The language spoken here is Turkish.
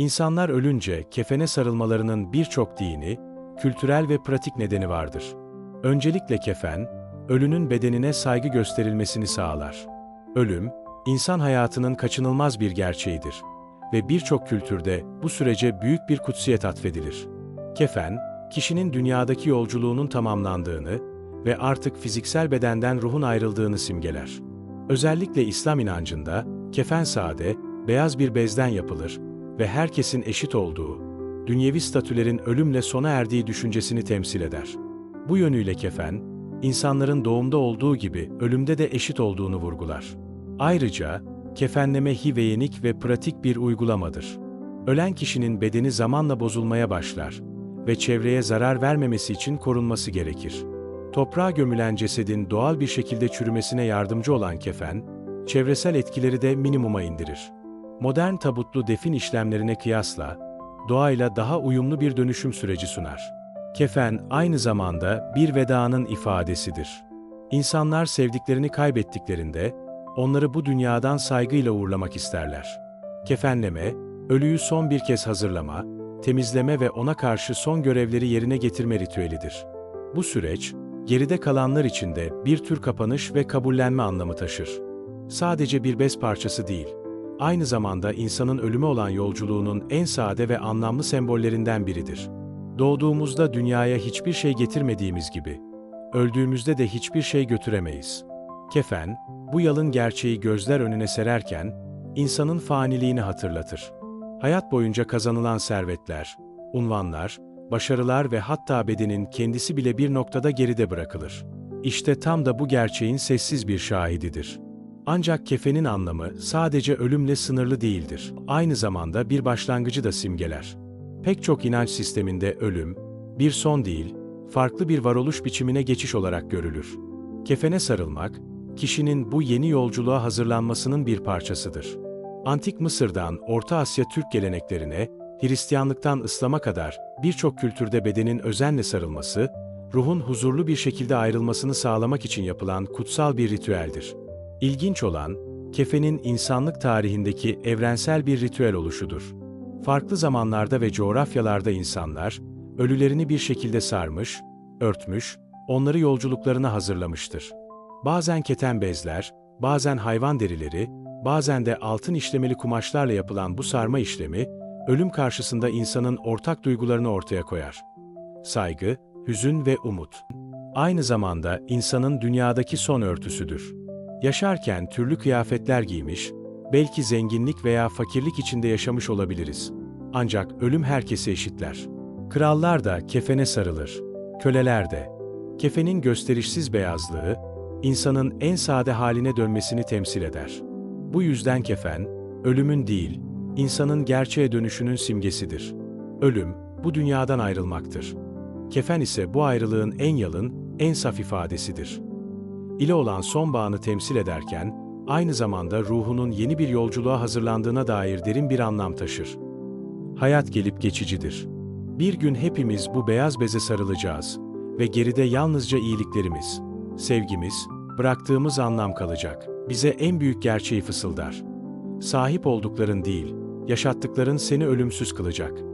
İnsanlar ölünce kefene sarılmalarının birçok dini, kültürel ve pratik nedeni vardır. Öncelikle kefen, ölünün bedenine saygı gösterilmesini sağlar. Ölüm, insan hayatının kaçınılmaz bir gerçeğidir ve birçok kültürde bu sürece büyük bir kutsiyet atfedilir. Kefen, kişinin dünyadaki yolculuğunun tamamlandığını ve artık fiziksel bedenden ruhun ayrıldığını simgeler. Özellikle İslam inancında, kefen sade, beyaz bir bezden yapılır ve herkesin eşit olduğu, dünyevi statülerin ölümle sona erdiği düşüncesini temsil eder. Bu yönüyle kefen, insanların doğumda olduğu gibi ölümde de eşit olduğunu vurgular. Ayrıca, kefenleme hiveyenik ve pratik bir uygulamadır. Ölen kişinin bedeni zamanla bozulmaya başlar ve çevreye zarar vermemesi için korunması gerekir. Toprağa gömülen cesedin doğal bir şekilde çürümesine yardımcı olan kefen, çevresel etkileri de minimuma indirir. Modern tabutlu defin işlemlerine kıyasla, doğayla daha uyumlu bir dönüşüm süreci sunar. Kefen aynı zamanda bir vedanın ifadesidir. İnsanlar sevdiklerini kaybettiklerinde, onları bu dünyadan saygıyla uğurlamak isterler. Kefenleme, ölüyü son bir kez hazırlama, temizleme ve ona karşı son görevleri yerine getirme ritüelidir. Bu süreç, geride kalanlar için de bir tür kapanış ve kabullenme anlamı taşır. Sadece bir bez parçası değil, aynı zamanda insanın ölüme olan yolculuğunun en sade ve anlamlı sembollerinden biridir. Doğduğumuzda dünyaya hiçbir şey getirmediğimiz gibi, öldüğümüzde de hiçbir şey götüremeyiz. Kefen, bu yalın gerçeği gözler önüne sererken, insanın faniliğini hatırlatır. Hayat boyunca kazanılan servetler, unvanlar, başarılar ve hatta bedenin kendisi bile bir noktada geride bırakılır. İşte tam da bu gerçeğin sessiz bir şahididir. Ancak kefenin anlamı sadece ölümle sınırlı değildir. Aynı zamanda bir başlangıcı da simgeler. Pek çok inanç sisteminde ölüm, bir son değil, farklı bir varoluş biçimine geçiş olarak görülür. Kefene sarılmak, kişinin bu yeni yolculuğa hazırlanmasının bir parçasıdır. Antik Mısır'dan Orta Asya Türk geleneklerine, Hristiyanlıktan İslam'a kadar birçok kültürde bedenin özenle sarılması, ruhun huzurlu bir şekilde ayrılmasını sağlamak için yapılan kutsal bir ritüeldir. İlginç olan, kefenin insanlık tarihindeki evrensel bir ritüel oluşudur. Farklı zamanlarda ve coğrafyalarda insanlar, ölülerini bir şekilde sarmış, örtmüş, onları yolculuklarına hazırlamıştır. Bazen keten bezler, bazen hayvan derileri, bazen de altın işlemeli kumaşlarla yapılan bu sarma işlemi, ölüm karşısında insanın ortak duygularını ortaya koyar. Saygı, hüzün ve umut. Aynı zamanda insanın dünyadaki son örtüsüdür. Yaşarken türlü kıyafetler giymiş, belki zenginlik veya fakirlik içinde yaşamış olabiliriz. Ancak ölüm herkesi eşitler. Krallar da kefene sarılır, köleler de. Kefenin gösterişsiz beyazlığı, insanın en sade haline dönmesini temsil eder. Bu yüzden kefen, ölümün değil, insanın gerçeğe dönüşünün simgesidir. Ölüm, bu dünyadan ayrılmaktır. Kefen ise bu ayrılığın en yalın, en saf ifadesidir. İle olan son bağını temsil ederken, aynı zamanda ruhunun yeni bir yolculuğa hazırlandığına dair derin bir anlam taşır. Hayat gelip geçicidir. Bir gün hepimiz bu beyaz beze sarılacağız ve geride yalnızca iyiliklerimiz, sevgimiz, bıraktığımız anlam kalacak. Bize en büyük gerçeği fısıldar. Sahip oldukların değil, yaşattıkların seni ölümsüz kılacak.